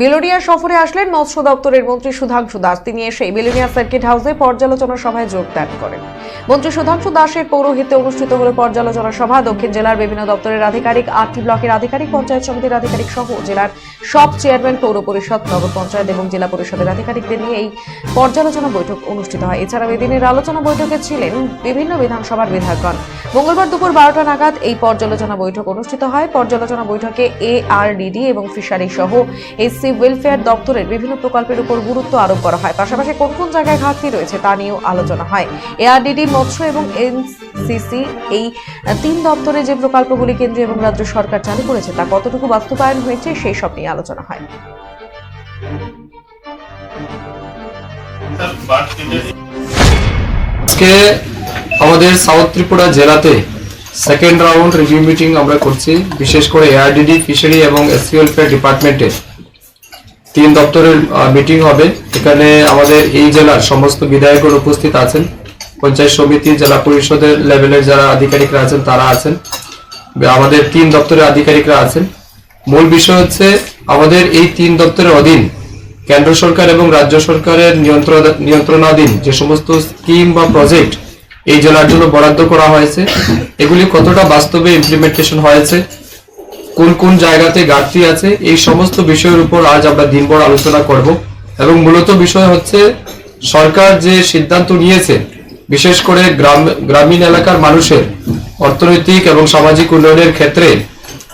বেলোনিয়া সফরে আসলেন মৎস্য দপ্তরের মন্ত্রী সুধাংশু দাস। তিনি এসে বেলোনিয়া সার্কিট হাউসে পর্যালোচনা সভায় যোগদান করেন। মন্ত্রী সুধাংশু দাসের পৌরোহিত্যে অনুষ্ঠিত হল পর্যালোচনা সভা। দক্ষিণ জেলার বিভিন্ন দপ্তরের আধিকারিক, আটটি ব্লকের আধিকারিক, পঞ্চায়েত সমিতির আধিকারিক সহ জেলার সব চেয়ারম্যান, পৌর পরিষদ, নগর পঞ্চায়েত এবং জেলা পরিষদের আধিকারিকদের নিয়ে এই পর্যালোচনা বৈঠক অনুষ্ঠিত হয়। এছাড়াও এদিনের আলোচনা বৈঠকে ছিলেন বিভিন্ন বিধানসভার বিধায়কগণ। মঙ্গলবার দুপুর বারোটা নাগাদ এই পর্যালোচনা বৈঠক অনুষ্ঠিত হয়। পর্যালোচনা বৈঠকে এআরডিডি এবং ফিশারি সহ এসসি ওয়েলফেয়ার দপ্তরের বিভিন্ন প্রকল্পের উপর গুরুত্ব আরোপ করা হয়। পাশাপাশি কোন কোন জায়গায় ঘাটতি রয়েছে তা নিয়েও আলোচনা হয়। এআরডিডি, মৎস্য এবং এনসিসি এই তিন দপ্তরে যে প্রকল্পগুলি কেন্দ্রীয় এবং রাজ্য সরকার চালু করেছে, তা কতটুকু বাস্তবায়ন হয়েছে সেই সব নিয়ে আলোচনা হয়। আজকে আমাদের সাউথ ত্রিপুরা জেলাতে সেকেন্ড রাউন্ড রিভিউ মিটিং আমরা করছি। বিশেষ করে এআরডিডি, ফিশারি এবং এসসি ডিপার্টমেন্টের তিন দপ্তরের মিটিং হবে। এখানে আমাদের এই জেলার সমস্ত বিধায়কগণ উপস্থিত আছেন। পঞ্চায়েত সমিতি, জেলা পরিষদের লেভেলের যারা আধিকারিকরা আছেন, তারা আছেন। আমাদের তিন দপ্তরের আধিকারিকরা আছেন। মূল বিষয় হচ্ছে, আমাদের এই তিন দপ্তরের অধীন কেন্দ্র সরকার এবং রাজ্য সরকারের নিয়ন্ত্রণ, নিয়ন্ত্রণাধীন যে সমস্ত স্কিম বা প্রজেক্ট এই জেলার জন্য বরাদ্দ করা হয়েছে, এগুলি কতটা বাস্তবে ইমপ্লিমেন্টেশন হয়েছে কোন কোন জায়গাতে ঘাটতি আছে, এই সমস্ত বিষয়ের উপর আজ আমরা দিনভর আলোচনা করব। এবং মূলত বিষয় হচ্ছে, সরকার যে সিদ্ধান্ত নিয়েছে, বিশেষ করে গ্রাম, গ্রামীণ এলাকার মানুষের অর্থনৈতিক এবং সামাজিক উন্নয়নের ক্ষেত্রে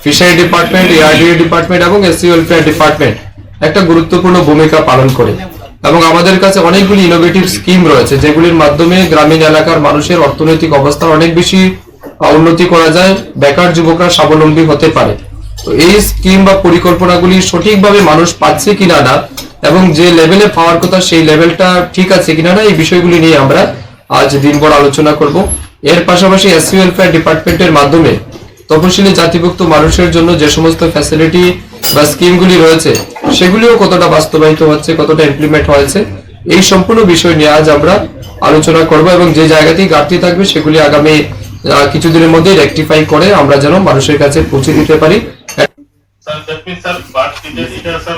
ফিশারি ডিপার্টমেন্ট, এআরডিএ ডিপার্টমেন্ট এবং এসসি ওয়েলফেয়ার ডিপার্টমেন্ট একটা গুরুত্বপূর্ণ ভূমিকা পালন করে। এবং আমাদের কাছে অনেকগুলি ইনোভেটিভ স্কিম রয়েছে, যেগুলির মাধ্যমে গ্রামীণ এলাকার মানুষের অর্থনৈতিক অবস্থা অনেক বেশি উন্নতি করা যায়, বেকার যুবকরা স্বাবলম্বী হতে পারে। তো এই স্কিম বা পরিকল্পনাগুলি সঠিকভাবে মানুষ পাচ্ছে কিনা না এবং যে লেভেলে পাওয়ার কথা সেই লেভেলটা ঠিক আছে কিনা না, এই বিষয়গুলি নিয়ে আমরা আজ দিনভর আলোচনা করব। এর পাশাপাশি এসসি ওয়েলফেয়ার ডিপার্টমেন্টের মাধ্যমে তপশিলি জাতিভুক্ত মানুষের জন্য যে সমস্ত ফ্যাসিলিটি বা স্কিমগুলি রয়েছে, সেগুলিও কতটা বাস্তবায়িত হচ্ছে, কতটা ইমপ্লিমেন্ট হয়েছে, এই সম্পূর্ণ বিষয় নিয়ে আজ আমরা আলোচনা করব এবং যে জায়গাতেই ঘাটতি থাকবে সেগুলি আগামী কিছুদিনের মধ্যে রেকটিফাই করে আমরা যেন মানুষের কাছে পৌঁছে দিতে পারি। जब भी सर बात कीजिए सर।